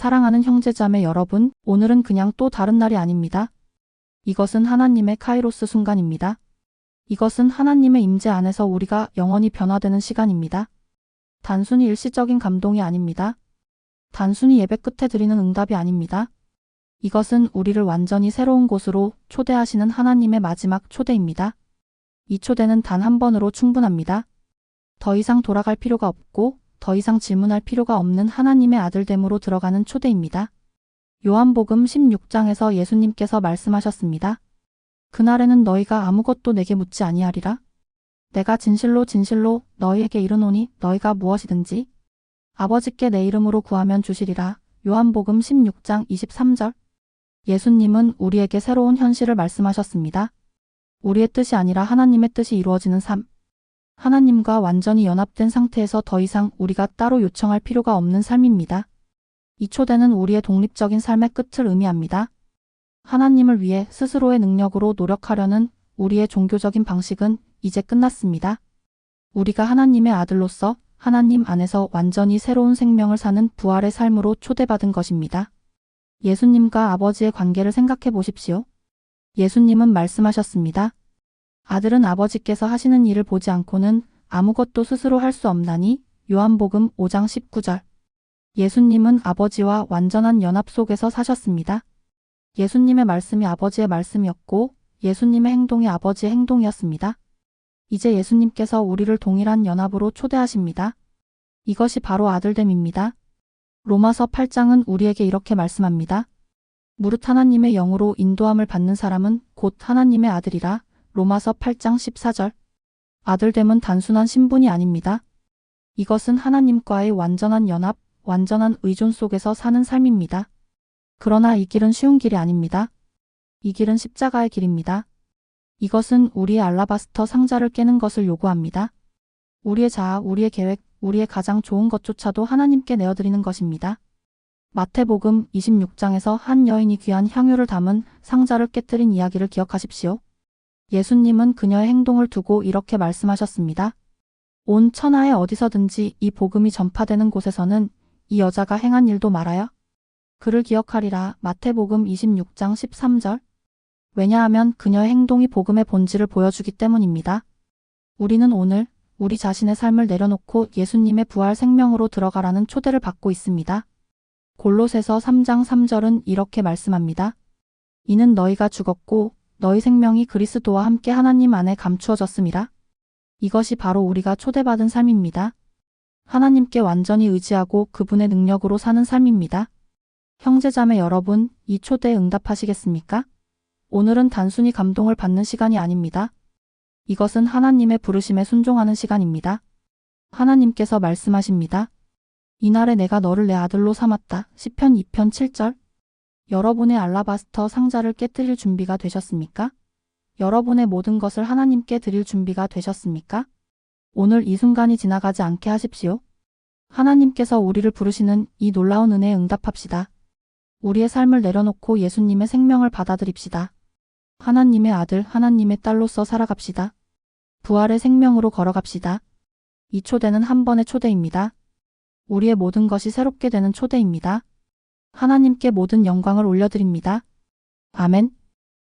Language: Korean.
사랑하는 형제자매 여러분, 오늘은 그냥 또 다른 날이 아닙니다. 이것은 하나님의 카이로스 순간입니다. 이것은 하나님의 임재 안에서 우리가 영원히 변화되는 시간입니다. 단순히 일시적인 감동이 아닙니다. 단순히 예배 끝에 드리는 응답이 아닙니다. 이것은 우리를 완전히 새로운 곳으로 초대하시는 하나님의 마지막 초대입니다. 이 초대는 단 한 번으로 충분합니다. 더 이상 돌아갈 필요가 없고 더 이상 질문할 필요가 없는 하나님의 아들됨으로 들어가는 초대입니다. 요한복음 16장에서 예수님께서 말씀하셨습니다. 그날에는 너희가 아무것도 내게 묻지 아니하리라. 내가 진실로 진실로 너희에게 이르노니 너희가 무엇이든지 아버지께 내 이름으로 구하면 주시리라. 요한복음 16장 23절. 예수님은 우리에게 새로운 현실을 말씀하셨습니다. 우리의 뜻이 아니라 하나님의 뜻이 이루어지는 삶. 하나님과 완전히 연합된 상태에서 더 이상 우리가 따로 요청할 필요가 없는 삶입니다. 이 초대는 우리의 독립적인 삶의 끝을 의미합니다. 하나님을 위해 스스로의 능력으로 노력하려는 우리의 종교적인 방식은 이제 끝났습니다. 우리가 하나님의 아들로서 하나님 안에서 완전히 새로운 생명을 사는 부활의 삶으로 초대받은 것입니다. 예수님과 아버지의 관계를 생각해 보십시오. 예수님은 말씀하셨습니다. 아들은 아버지께서 하시는 일을 보지 않고는 아무것도 스스로 할 수 없나니 요한복음 5장 19절. 예수님은 아버지와 완전한 연합 속에서 사셨습니다. 예수님의 말씀이 아버지의 말씀이었고 예수님의 행동이 아버지의 행동이었습니다. 이제 예수님께서 우리를 동일한 연합으로 초대하십니다. 이것이 바로 아들됨입니다. 로마서 8장은 우리에게 이렇게 말씀합니다. 무릇 하나님의 영으로 인도함을 받는 사람은 곧 하나님의 아들이라 로마서 8장 14절. 아들됨은 단순한 신분이 아닙니다. 이것은 하나님과의 완전한 연합, 완전한 의존 속에서 사는 삶입니다. 그러나 이 길은 쉬운 길이 아닙니다. 이 길은 십자가의 길입니다. 이것은 우리의 알라바스터 상자를 깨는 것을 요구합니다. 우리의 자아, 우리의 계획, 우리의 가장 좋은 것조차도 하나님께 내어드리는 것입니다. 마태복음 26장에서 한 여인이 귀한 향유를 담은 상자를 깨뜨린 이야기를 기억하십시오. 예수님은 그녀의 행동을 두고 이렇게 말씀하셨습니다. 온 천하에 어디서든지 이 복음이 전파되는 곳에서는 이 여자가 행한 일도 말하여 그를 기억하리라 마태복음 26장 13절. 왜냐하면 그녀의 행동이 복음의 본질을 보여주기 때문입니다. 우리는 오늘 우리 자신의 삶을 내려놓고 예수님의 부활 생명으로 들어가라는 초대를 받고 있습니다. 골로새서 3장 3절은 이렇게 말씀합니다. 이는 너희가 죽었고 너희 생명이 그리스도와 함께 하나님 안에 감추어졌음이라. 이것이 바로 우리가 초대받은 삶입니다. 하나님께 완전히 의지하고 그분의 능력으로 사는 삶입니다. 형제자매 여러분, 이 초대에 응답하시겠습니까? 오늘은 단순히 감동을 받는 시간이 아닙니다. 이것은 하나님의 부르심에 순종하는 시간입니다. 하나님께서 말씀하십니다. 이날에 내가 너를 내 아들로 삼았다. 시편 2편 7절. 여러분의 알라바스터 상자를 깨뜨릴 준비가 되셨습니까? 여러분의 모든 것을 하나님께 드릴 준비가 되셨습니까? 오늘 이 순간이 지나가지 않게 하십시오. 하나님께서 우리를 부르시는 이 놀라운 은혜에 응답합시다. 우리의 삶을 내려놓고 예수님의 생명을 받아들입시다. 하나님의 아들, 하나님의 딸로서 살아갑시다. 부활의 생명으로 걸어갑시다. 이 초대는 한 번의 초대입니다. 우리의 모든 것이 새롭게 되는 초대입니다. 하나님께 모든 영광을 올려드립니다. 아멘.